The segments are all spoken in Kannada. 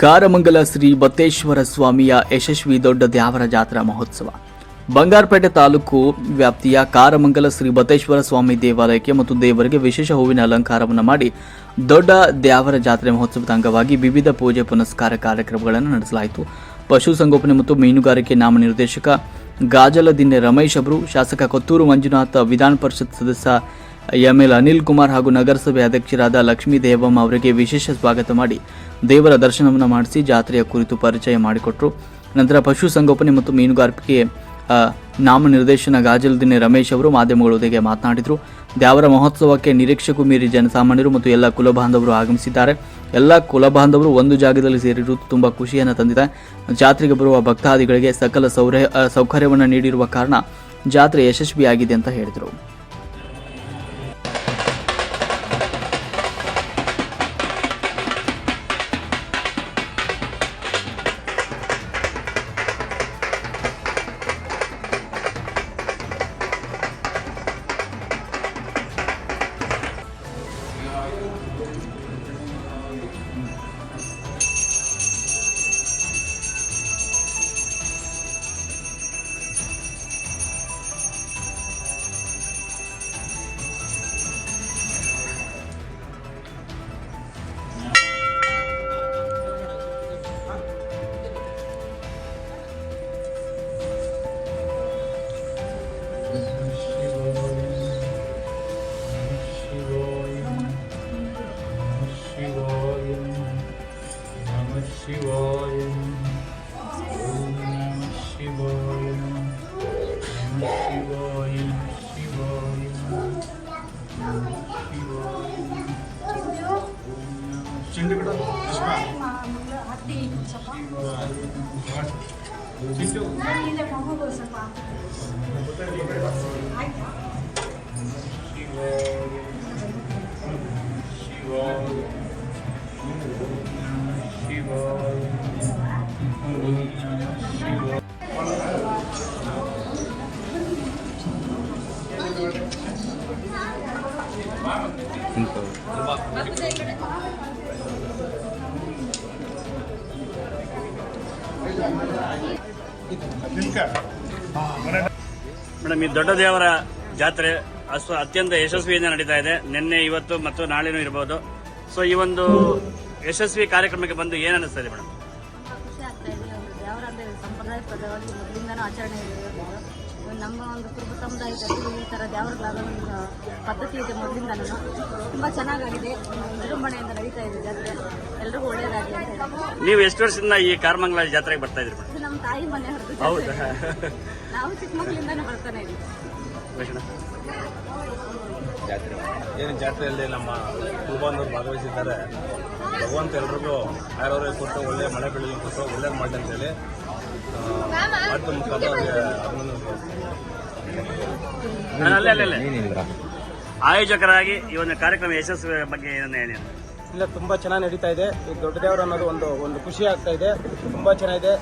ಕಾರಮಂಗಲ ಶ್ರೀ ಬತ್ತೇಶ್ವರ ಸ್ವಾಮಿಯ ಯಶಸ್ವಿ ದೊಡ್ಡ ದ್ಯಾವರ ಜಾತ್ರಾ ಮಹೋತ್ಸವ. ಬಂಗಾರಪೇಟೆ ತಾಲೂಕು ವ್ಯಾಪ್ತಿಯ ಕಾರಮಂಗಲ ಶ್ರೀ ಬತ್ತೇಶ್ವರ ಸ್ವಾಮಿ ದೇವಾಲಯಕ್ಕೆ ಮತ್ತು ದೇವರಿಗೆ ವಿಶೇಷ ಹೂವಿನ ಅಲಂಕಾರವನ್ನು ಮಾಡಿ ದೊಡ್ಡ ದ್ಯಾವರ ಜಾತ್ರೆ ಮಹೋತ್ಸವದ ಅಂಗವಾಗಿ ವಿವಿಧ ಪೂಜೆ ಪುನಸ್ಕಾರ ಕಾರ್ಯಕ್ರಮಗಳನ್ನು ನಡೆಸಲಾಯಿತು. ಪಶುಸಂಗೋಪನೆ ಮತ್ತು ಮೀನುಗಾರಿಕೆ ನಾಮನಿರ್ದೇಶಕ ಗಾಜಲದಿನ್ನೆ ರಮೇಶ್ ಅವರು, ಶಾಸಕ ಕೊತ್ತೂರು ಮಂಜುನಾಥ, ವಿಧಾನ ಪರಿಷತ್ ಸದಸ್ಯ ಎಂಎಲ್ ಅನಿಲ್ ಕುಮಾರ್ ಹಾಗೂ ನಗರಸಭೆ ಅಧ್ಯಕ್ಷರಾದ ಲಕ್ಷ್ಮೀ ದೇವಮ್ಮ ಅವರಿಗೆ ವಿಶೇಷ ಸ್ವಾಗತ ಮಾಡಿ ದೇವರ ದರ್ಶನವನ್ನು ಮಾಡಿಸಿ ಜಾತ್ರೆಯ ಕುರಿತು ಪರಿಚಯ ಮಾಡಿಕೊಟ್ರು. ನಂತರ ಪಶುಸಂಗೋಪನೆ ಮತ್ತು ಮೀನುಗಾರಿಕೆ ಆ, ನಾಮನಿರ್ದೇಶನ ಗಾಜಲುದ್ದೀನ್ ರಮೇಶ್ ಅವರು ಮಾಧ್ಯಮಗಳೊಂದಿಗೆ ಮಾತನಾಡಿದರು. ದ್ಯಾವರ ಮಹೋತ್ಸವಕ್ಕೆ ನಿರೀಕ್ಷೆಗೂ ಮೀರಿ ಜನಸಾಮಾನ್ಯರು ಮತ್ತು ಎಲ್ಲ ಕುಲಬಾಂಧವರು ಆಗಮಿಸಿದ್ದಾರೆ. ಎಲ್ಲ ಕುಲಬಾಂಧವರು ಒಂದು ಜಾಗದಲ್ಲಿ ಸೇರಿರುವುದು ತುಂಬ ಖುಷಿಯನ್ನು ತಂದಿದೆ. ಜಾತ್ರೆಗೆ ಬರುವ ಭಕ್ತಾದಿಗಳಿಗೆ ಸಕಲ ಸೌರ ಸೌಕರ್ಯವನ್ನು ನೀಡಿರುವ ಕಾರಣ ಜಾತ್ರೆ ಯಶಸ್ವಿಯಾಗಿದೆ ಅಂತ ಹೇಳಿದರು. ಚಿಂಡು ಬಿಡು ಪುಷ್ಪ ಹತ್ತಿ ಸ್ವಲ್ಪ ಚಿಂಟು ನಾನು ಇಲ್ಲೇ ಮಗುಗೂ ಸ್ವಲ್ಪ ಆಯ್ತಾ ಶಿವಾಯ ಶಿವಾಯ ಮೇಡಮ್, ಈ ದೊಡ್ಡ ದೇವರ ಜಾತ್ರೆ ಅಷ್ಟು ಅತ್ಯಂತ ಯಶಸ್ವಿಯಿಂದ ನಡೀತಾ ಇದೆ. ನಿನ್ನೆ, ಇವತ್ತು ಮತ್ತು ನಾಳೆನೂ ಇರಬಹುದು ಸೊ ಈ ಒಂದು ಯಶಸ್ವಿ ಕಾರ್ಯಕ್ರಮಕ್ಕೆ ಬಂದು ಏನ್ ಅನಿಸ್ತಾ ಇದೆ. ಮೇಡಮ್ ತುಂಬಾ ನಮ್ಮ ಒಂದು ಕುರುಬ ಸಮುದಾಯದಲ್ಲಿ ಈ ಥರ ದೇವರುಗಳಾದ ಒಂದು ಪದ್ಧತಿ ಇದೆ ಮೊದಲಿಂದನೂ. ತುಂಬ ಚೆನ್ನಾಗಾಗಿದೆ. ವಿಜೃಂಭಣೆಯಿಂದ ನಡೀತಾ ಇದೆ ಜಾತ್ರೆ. ಎಲ್ರಿಗೂ ಒಳ್ಳೆಯದಾಗಿದೆ ಅಂತ ಹೇಳಿ ನೀವು ಎಷ್ಟು ವರ್ಷದಿಂದ ಈ ಕಾರ್ಮಂಗಲ ಜಾತ್ರೆಗೆ ಬರ್ತಾ ಇದ್ರಿ ಮೇಡಮ್? ಇದು ನಮ್ಮ ತಾಯಿ ಮನೆ ಹೊರತು ಹೌದಾ? ನಾವು ಚಿಕ್ಕ ಮಕ್ಕಳಿಂದನೂ ಬರ್ತಾನೆ ಇದ್ದೀವಿ. ಜಾತ್ರೆ. ಏನು ಜಾತ್ರೆಯಲ್ಲಿ ನಮ್ಮ ಕುಲಬಾಂಧವರು ಭಾಗವಹಿಸಿದ್ದಾರೆ. ಭಗವಂತ ಎಲ್ರಿಗೂ ಆರೋಗ್ಯ ಕೊಟ್ಟು ಒಳ್ಳೆ ಮಳೆ ಬೆಳೆಗೆ ಕೊಟ್ಟು ಒಳ್ಳೇದು ಮಾಡಿ ಅಂತೇಳಿ ಮುಖಾಂತರ ಅಲ್ಲೇ ಅಲ್ಲೇ ಅಲ್ಲೇ. ಆಯೋಜಕರಾಗಿ ಈ ಒಂದು ಕಾರ್ಯಕ್ರಮ ಯಶಸ್ವಿ ಬಗ್ಗೆ ಏನನ್ನ ಹೇಳಿ? ಇಲ್ಲ ತುಂಬ ಚೆನ್ನಾಗಿ ನಡೀತಾ ಇದೆ. ಈ ದೊಡ್ಡ ದೇವರು ಅನ್ನೋದು ಒಂದು ಒಂದು ಖುಷಿ ಆಗ್ತಾ ಇದೆ. ತುಂಬ ಚೆನ್ನಾಗಿದೆ.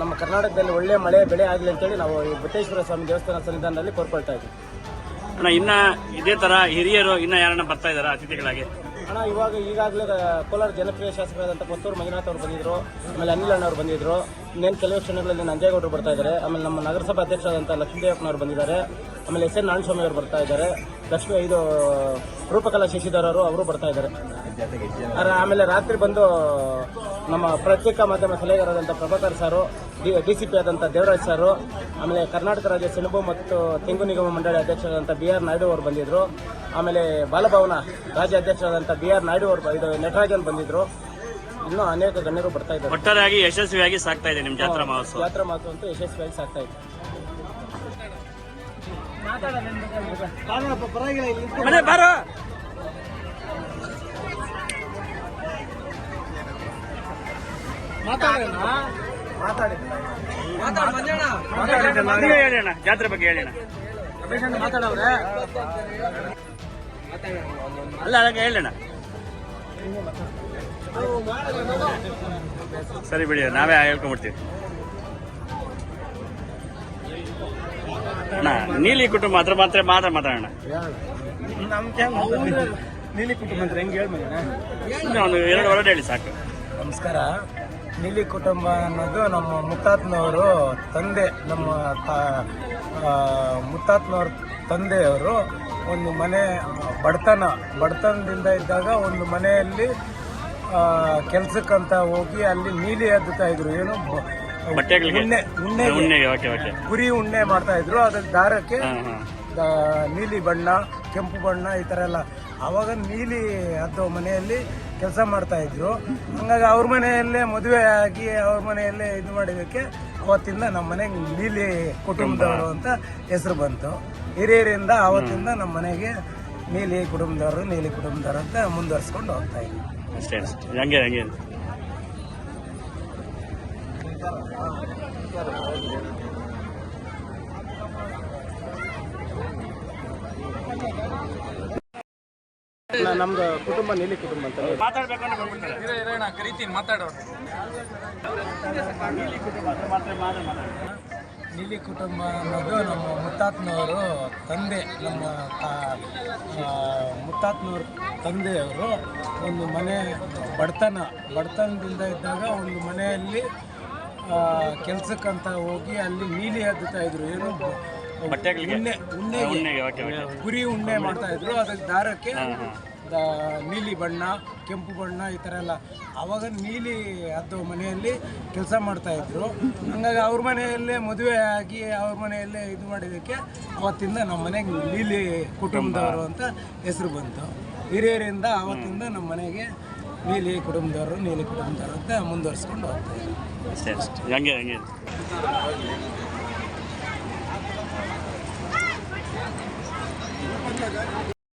ನಮ್ಮ ಕರ್ನಾಟಕದಲ್ಲಿ ಒಳ್ಳೆ ಮಳೆ ಬೆಳೆ ಆಗಲಿ ಅಂತೇಳಿ ನಾವು ಈ ಬುತ್ತೇಶ್ವರ ಸ್ವಾಮಿ ದೇವಸ್ಥಾನ ಸನ್ನಿಧಾನದಲ್ಲಿ ಕೋರ್ಕೊಳ್ತಾ ಇದ್ದೀವಿ. ಅಣ್ಣ ಇನ್ನ ಇದೇ ತರ ಹಿರಿಯರು ಇನ್ನ ಯಾರನ್ನ ಬರ್ತಾ ಇದಾರ ಅತಿಥಿಗಳಾಗಿ? ಅಣ್ಣ, ಇವಾಗ ಈಗಾಗಲೇ ಕೋಲಾರ ಜನಪ್ರಿಯ ಶಾಸಕರಾದಂಥ ಕೊತ್ತೂರು ಮಂಜುನಾಥ್ ಅವರು ಬಂದಿದ್ರು, ಆಮೇಲೆ ಅನಿಲ್ ಅಣ್ಣ ಅವರು ಬಂದಿದ್ರು. ಇನ್ನೇನು ಕೆಲವು ಕ್ಷಣಗಳಲ್ಲಿ ನಂಜೇಗೌಡರು ಬರ್ತಾ ಇದ್ದಾರೆ ಆಮೇಲೆ ನಮ್ಮ ನಗರಸಭಾ ಅಧ್ಯಕ್ಷರಾದಂಥ ಲಕ್ಷ್ಮೀದೇವಪ್ಪನವರು ಬಂದಿದ್ದಾರೆ. ಆಮೇಲೆ ಎಸ್ ಎನ್ ನಾರಾಯಣಸ್ವಾಮಿ ಅವರು ಬರ್ತಾ ಇದ್ದಾರೆ. ಲಕ್ಷ್ಮಿ ಇದು ರೂಪಕಲಾ ಶಶಿಧರ್ ಅವರು ಅವರು ಬರ್ತಾ ಇದ್ದಾರೆ. ಆಮೇಲೆ ರಾತ್ರಿ ಬಂದು ನಮ್ಮ ಪ್ರತ್ಯೇಕ ಮಾಧ್ಯಮ ಸಲಹೆಗಾರರಾದಂಥ ಪ್ರಭಾಕರ್ ಸಾರು ಡಿ ಡಿ ಸಿ ಪಿ ಆದಂಥ ದೇವರಾಜ್ ಸಾರು ಆಮೇಲೆ ಕರ್ನಾಟಕ ರಾಜ್ಯ ಸೆಣಬು ಮತ್ತು ತೆಂಗು ನಿಗಮ ಮಂಡಳಿ ಅಧ್ಯಕ್ಷರಾದಂಥ ಬಿ ಆರ್ ನಾಯ್ಡು ಅವರು ಬಂದಿದ್ರು. ಆಮೇಲೆ ಬಾಲಭವನ ರಾಜ್ಯ ಅಧ್ಯಕ್ಷರಾದಂಥ ಬಿ ಆರ್ ನಾಯ್ಡು ಅವರು ಇದು ನಟರಾಜನ್ ಬಂದಿದ್ದರು ಇನ್ನೂ ಅನೇಕ ಗಣ್ಯರು ಬರ್ತಾ ಇದ್ದಾರೆ. ಒಟ್ಟಾರೆಯಾಗಿ ಯಶಸ್ವಿಯಾಗಿ ಸಾಕ್ತಾ ಇದೆ ನಿಮ್ಮ ಜಾತ್ರಾ ಮಹೋತ್ಸವ. ಜಾತ್ರಾ ಮಹೋತ್ಸವ ಅಂತೂ ಯಶಸ್ವಿಯಾಗಿ ಸಾಕ್ತಾ ಇದೆ. ಮನೆ ಬಾರೋ. ಅಣ್ಣ ಜಾತ್ರೆ ಬಗ್ಗೆ ಹೇಳೋಣ. ಮಾತಾಡವ್ರೆ? ಅಲ್ಲ ಅದಕ್ಕೆ ಹೇಳಣ್ಣ ಸರಿ ಬಿಡಿ ನಾವೇ ಹೇಳ್ಕೊಂಡ್ಬಿಡ್ತೀವಿ. ಅಣ್ಣ ನೀಲಿ ಕುಟುಂಬ ಅದ್ರ ಮಾತ್ರ ಮಾತ್ರ ಮಾತಾಡೋಣ. ನೀಲಿ ಕುಟುಂಬ ಅಂದ್ರೆ ಹೆಂಗೆ ಒಂದು ಎರಡು ವರ್ಡ್ ಹೇಳಿ ಸಾಕು. ನಮಸ್ಕಾರ. ನೀಲಿ ಕುಟುಂಬ ಅನ್ನೋದು ನಮ್ಮ ಮುತ್ತಾತ್ನವರು ತಂದೆ ನಮ್ಮ ಮುತ್ತಾತ್ನವ್ರ ತಂದೆಯವರು ಒಂದು ಮನೆ ಬಡತನ ಬಡತನದಿಂದ ಇದ್ದಾಗ ಒಂದು ಮನೆಯಲ್ಲಿ ಕೆಲಸಕ್ಕಂತ ಹೋಗಿ ಅಲ್ಲಿ ನೀಲಿ ಎದ್ದುತ್ತಾ ಇದ್ರು. ಏನು ಬ- ಬಟ್ಟೆಗಳಿಗೆ? ಉಣ್ಣೆ ಉಣ್ಣೆ ಉಣ್ಣೆಗೆ. Okay okay. ಕುರಿ ಉಣ್ಣೆ ಮಾಡ್ತಾ ಇದ್ರು. ಅದಕ್ಕೆ ದಾರಕ್ಕೆ ಹಾಂ ಹಾಂ. ಆ, ನೀಲಿ ಬಣ್ಣ ಕೆಂಪು ಬಣ್ಣ ಈ ಥರ ಎಲ್ಲ. ಆವಾಗ ನೀಲಿ ಅಥವಾ ಮನೆಯಲ್ಲಿ ಕೆಲಸ ಮಾಡ್ತಾ ಇದ್ರು. ಹಂಗಾಗಿ ಅವ್ರ ಮನೆಯಲ್ಲೇ ಮದುವೆ ಆಗಿ ಅವ್ರ ಮನೆಯಲ್ಲೇ ಇದು ಮಾಡಿದ್ದಕ್ಕೆ ಅವತ್ತಿಂದ ನಮ್ಮ ಮನೆಗೆ ನೀಲಿ ಕುಟುಂಬದವರು ಅಂತ ಹೆಸರು ಬಂತು. ಹಿರಿಯರಿಂದ ಅವತ್ತಿಂದ ನಮ್ಮ ಮನೆಗೆ ನೀಲಿ ಕುಟುಂಬದವರು ನೀಲಿ ಕುಟುಂಬದವರು ಅಂತ ಮುಂದುವರ್ಸ್ಕೊಂಡು ಹೋಗ್ತಾ ಇದ್ವಿ ಅಷ್ಟೇ ಅಷ್ಟೇ. ಹಂಗೆ. ನಮ್ದು ಕುಟುಂಬ ನೀಲಿ ಕುಟುಂಬ ಅಂತ. ಮಾತಾಡ್ಬೇಕು ಮಾತಾಡೋರು. ನೀಲಿ ಕುಟುಂಬ ಅನ್ನೋದು ನಮ್ಮ ಮುತ್ತಾತ್ನವರು ತಂದೆ ನಮ್ಮ ಮುತ್ತಾತ್ನವ್ರ ತಂದೆಯವರು ಒಂದು ಮನೆ ಬಡತನ ಬಡತನದಿಂದ ಇದ್ದಾಗ ಒಂದು ಮನೆಯಲ್ಲಿ ಕೆಲ್ಸಕ್ಕಂತ ಹೋಗಿ ಅಲ್ಲಿ ನೀಲಿ ಹದ್ದುತ್ತಾ ಇದ್ರು. ಏನು ಉಣ್ಣೆ? ಉಣ್ಣೆ ಉಣ್ಣೆಗೆ. ಕುರಿ ಉಣ್ಣೆ ಮಾಡ್ತಾ ಇದ್ರು. ಅದಕ್ಕೆ ದಾರಕ್ಕೆ ನೀಲಿ ಬಣ್ಣ ಕೆಂಪು ಬಣ್ಣ ಈ ಥರ ಎಲ್ಲ. ಆವಾಗ ನೀಲಿ ಅದು ಮನೆಯಲ್ಲಿ ಕೆಲಸ ಮಾಡ್ತಾ ಇದ್ರು. ಹಂಗಾಗಿ ಅವ್ರ ಮನೆಯಲ್ಲೇ ಮದುವೆ ಆಗಿ ಅವ್ರ ಮನೆಯಲ್ಲೇ ಇದು ಮಾಡಿದ್ದಕ್ಕೆ ಅವತ್ತಿಂದ ನಮ್ಮ ಮನೆಗೆ ನೀಲಿ ಕುಟುಂಬದವರು ಅಂತ ಹೆಸರು ಬಂತು. ಹಿರಿಯರಿಂದ ಅವತ್ತಿಂದ ನಮ್ಮ ಮನೆಗೆ ನೀಲಿ ಕುಟುಂಬದವರು ನೀಲಿ ಕುಟುಂಬದವರು ಅಂತ ಮುಂದುವರಿಸ್ಕೊಂಡು ಹೋಗ್ತಾರೆ ಅಷ್ಟೇ ಅಷ್ಟೇ.